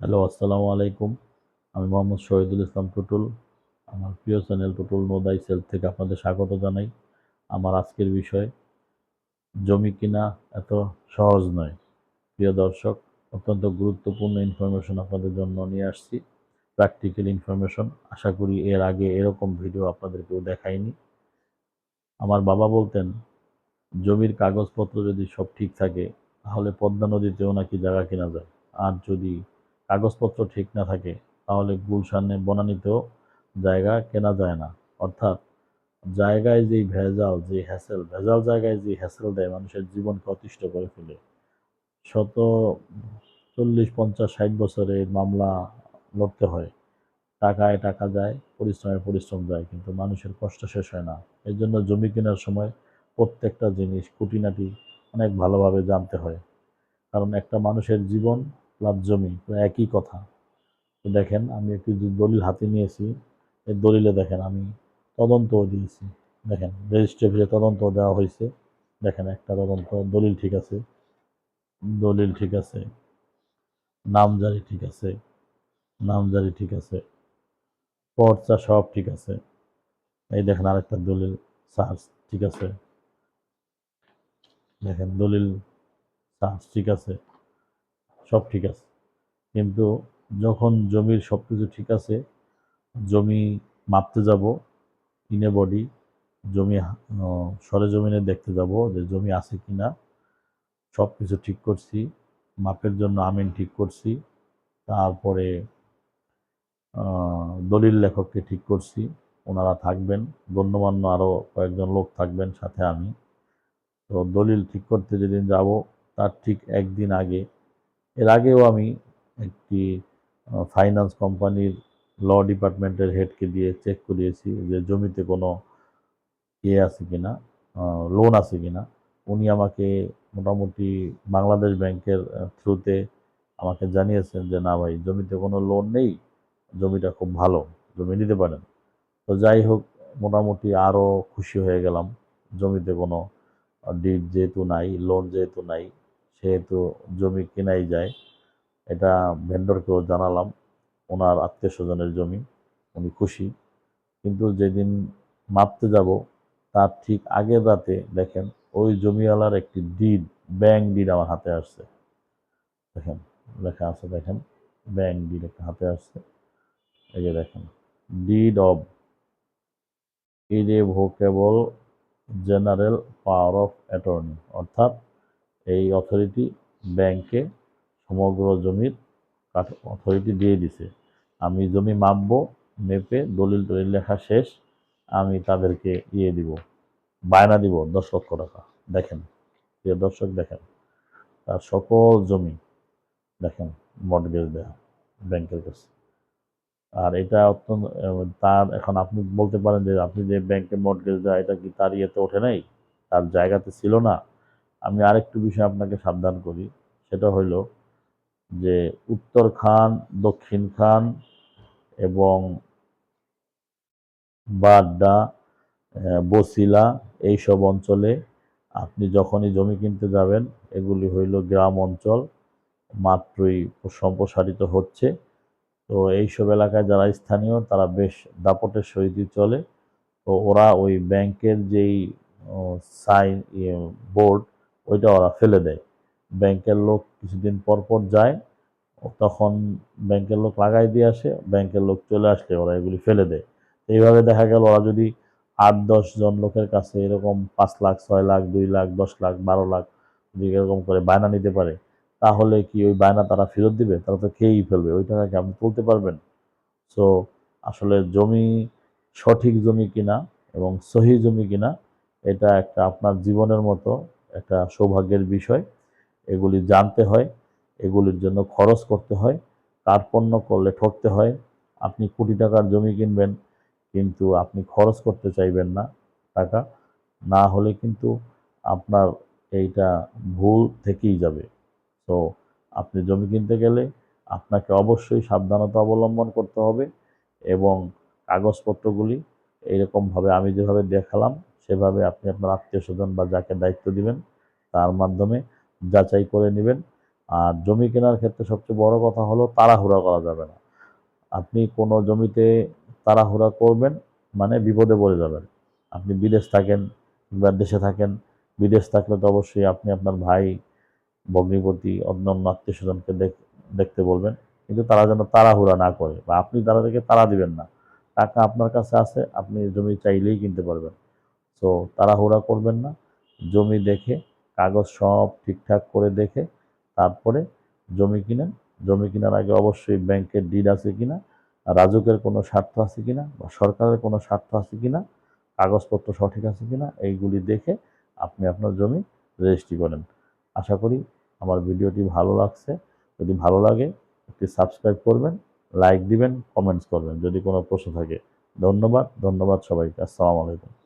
Hello, আসসালামু আলাইকুম। আমি মোহাম্মদ শহীদুল ইসলাম টুটুল আমার প্রিয় চ্যানেল টুটুল নোদাই সেলফ থেকে আপনাদের স্বাগত জানাই। আমার আজকের বিষয়, জমি কিনা এত সহজ নয়। প্রিয় দর্শক, অত্যন্ত গুরুত্বপূর্ণ ইনফরমেশন আপনাদের জন্য নিয়ে আসছি। প্র্যাকটিক্যাল ইনফরমেশন আশা করি এর আগে এরকম ভিডিও আপনাদেরকেও দেখাইনি। আমার বাবা বলতেন, জমির কাগজপত্র যদি সব ঠিক থাকে, তাহলে পদ্মা নদীতেও নাকি জায়গা কেনা যায়। আর যদি কাগজপত্র ঠিক না থাকে, তাহলে গুলশানে বনানীতেও জায়গা কেনা যায় না। অর্থাৎ জায়গায় যেই ভেজাল যে হ্যাসেল ভেজাল জায়গায় যে হ্যাসেল দেয় মানুষের জীবনকে অতিষ্ঠ করে ফেলে। শত চল্লিশ, পঞ্চাশ, ষাট বছরের মামলা লড়তে হয়। টাকায় টাকা যায়, পরিশ্রমে পরিশ্রম যায়, কিন্তু মানুষের কষ্ট শেষ হয় না। এর জন্য জমি কেনার সময় প্রত্যেকটা জিনিস খুঁটিনাটি অনেক ভালোভাবে জানতে হয়। কারণ একটা মানুষের জীবন প্লাস জমি একই কথা। দেখেন, আমি একটি দলিল হাতে নিয়েছি। এই দলিলে দেখেন, আমি তদন্তও দিয়েছি। দেখেন, রেজিস্ট্রি অফিসে তদন্ত দেওয়া হয়েছে। দেখেন, একটা তদন্ত, দলিল ঠিক আছে। দলিল ঠিক আছে। নামজারি ঠিক আছে। নামজারি ঠিক আছে। পর্চা সব ঠিক আছে। এই দেখেন, আরেকটা দলিল, সার্চ ঠিক আছে। দেখেন, দলিল, সার্চ ঠিক আছে। সব ঠিক আছে। কিন্তু যখন জমির সব কিছু ঠিক আছে, জমি মাপতে যাব ইনে বডি, জমি সরেজমিনে দেখতে যাব যে জমি আছে কি না সব কিছু ঠিক করছি, মাপের জন্য আমিন ঠিক করছি, তারপরে দলিল লেখককে ঠিক করছি, ওনারা থাকবেন, গণ্যমান্য আরও কয়েকজন লোক থাকবেন সাথে আমি। তো দলিল ঠিক করতে যেদিন যাব, তার ঠিক একদিন আগে এর আগেও আমি একটি ফাইন্যান্স কোম্পানির ল ডিপার্টমেন্টের হেডকে দিয়ে চেক করিয়েছি যে জমিতে কোনো ইয়ে আছে কিনা লোন আছে কিনা। উনি আমাকে মোটামুটি বাংলাদেশ ব্যাংকের থ্রুতে আমাকে জানিয়েছেন যে, না ভাই, জমিতে কোনো লোন নেই, জমিটা খুব ভালো, জমি নিতে পারেন। তো যাই হোক, মোটামুটি আরও খুশি হয়ে গেলাম। জমিতে কোনো ডিড যেহেতু নাই লোন যেহেতু নাই সেহেতু জমি কেনাই যায়। এটা ভেন্ডরকেও জানালাম। ওনার আত্মীয় স্বজনের জমি। উনি খুশি। কিন্তু যেদিন মাপতে যাব, তার ঠিক আগের রাতে দেখেন ওই জমিওয়ালার একটি ডিড ব্যাংক ডিড আমার হাতে আসছে। দেখেন, লেখা আছে দেখেন ব্যাংক ডিড একটা হাতে আসছে। এই যে দেখেন, deed of irrevocable general power of attorney, অর্থাৎ এই অথরিটি ব্যাংকে সমগ্র জমির অথরিটি দিয়ে দিছে। আমি জমি মাপবো, মেপে দলিল টলিল লেখা শেষ, আমি তাদেরকে ইয়ে দিব, বায়না দিব দশ লক্ষ টাকা। দেখেন, প্রিয় দর্শক, দেখেন, তার সকল জমি, দেখেন মর্টগেজ দেয়া ব্যাংকের কাছে। আর এটা অত্যন্ত, তার এখন আপনি বলতে পারেন যে, আপনি যে ব্যাংকে মর্টগেজ দেওয়া এটা কি তার ইয়েতে ওঠে নাই? তার জায়গাতে ছিল না? আমি আরেকটু বিষয় আপনাকে সাবধান করি। সেটা হইল যে উত্তর খান, দক্ষিণ খান এবং বাড্ডা বসিলা এইসব অঞ্চলে আপনি যখনই জমি কিনতে যাবেন, এগুলি হইল গ্রাম অঞ্চল, মাত্রই সম্প্রসারিত হচ্ছে। তো এইসব এলাকায় যারা স্থানীয়, তারা বেশ দাপটের সহিত চলে। তো ওরা ওই ব্যাংকের যেই সাইন বোর্ড ওইটা ওরা ফেলে দেয়। ব্যাংকের লোক কিছুদিন পর পর যায়, তখন ব্যাংকের লোক লাগাই দিয়ে আসে, ব্যাংকের লোক চলে আসলে ওরা এগুলি ফেলে দেয়। এইভাবে দেখা গেল ওরা যদি আট, দশ জন লোকের কাছে এরকম পাঁচ লাখ, ছয় লাখ, দুই লাখ, দশ লাখ, বারো লাখ যদি এরকম করে বায়না নিতে পারে, তাহলে কি ওই বায়না তারা ফেরত দিবে? তারা তো খেয়েই ফেলবে, ওই টাকা কি আপনি তুলতে পারবেন? সো আসলে জমি সঠিক জমি কিনা এবং সহি জমি কিনা, এটা একটা আপনার জীবনের মতো একটা সৌভাগ্যের বিষয়। এগুলি জানতে হয়, এগুলির জন্য খরচ করতে হয়, কার্পণ্য করলে ঠকতে হয়, আপনি কোটি টাকার জমি কিনবেন, কিন্তু আপনি খরচ করতে চাইবেন না টাকা, না হলে কিন্তু আপনার এইটা ভুল থেকেই যাবে। তো আপনি জমি কিনতে গেলে আপনাকে অবশ্যই সাবধানতা অবলম্বন করতে হবে এবং কাগজপত্রগুলি এইরকমভাবে আমি যেভাবে দেখালাম সেভাবে আপনি আপনার আত্মীয় স্বজন বা যাকে দায়িত্ব দিবেন, তার মাধ্যমে যাচাই করে নেবেন। আর জমি কেনার ক্ষেত্রে সবচেয়ে বড় কথা হলো তাড়াহুড়া করা যাবে না। আপনি কোনো জমিতে তাড়াহুড়া করবেন মানে বিপদে পড়ে যাবেন। আপনি বিদেশ থাকেন কিংবা দেশে থাকেন, বিদেশ থাকলে তো অবশ্যই আপনি আপনার ভাই, ভগ্নিপতি, অন্যান্য আত্মীয় স্বজনকে দেখতে বলবেন। কিন্তু তারা যেন তাড়াহুড়া না করে বা আপনি তাদেরকে তাড়া দিবেন না। টাকা আপনার কাছে আছে, আপনি জমি চাইলেই কিনতে পারবেন। তো তাড়াহুড়া করবেন না। জমি দেখে, কাগজ সব ঠিকঠাক করে দেখে, তারপরে জমি কিনেন। জমি কেনার আগে অবশ্যই ব্যাংকের ডিড আছে কিনা, রাজুকের কোনো স্বার্থ আছে কিনা বা সরকারের কোনো স্বার্থ আছে কিনা, কাগজপত্র সঠিক আছে কিনা, এইগুলি দেখে আপনি আপনার জমি রেজিস্ট্রি করেন। আশা করি আমার ভিডিওটি ভালো লাগছে। যদি ভালো লাগে, একটি সাবস্ক্রাইব করবেন, লাইক দিবেন, কমেন্টস করবেন, যদি কোনো প্রশ্ন থাকে। ধন্যবাদ ধন্যবাদ সবাইকে। আসসালামু আলাইকুম।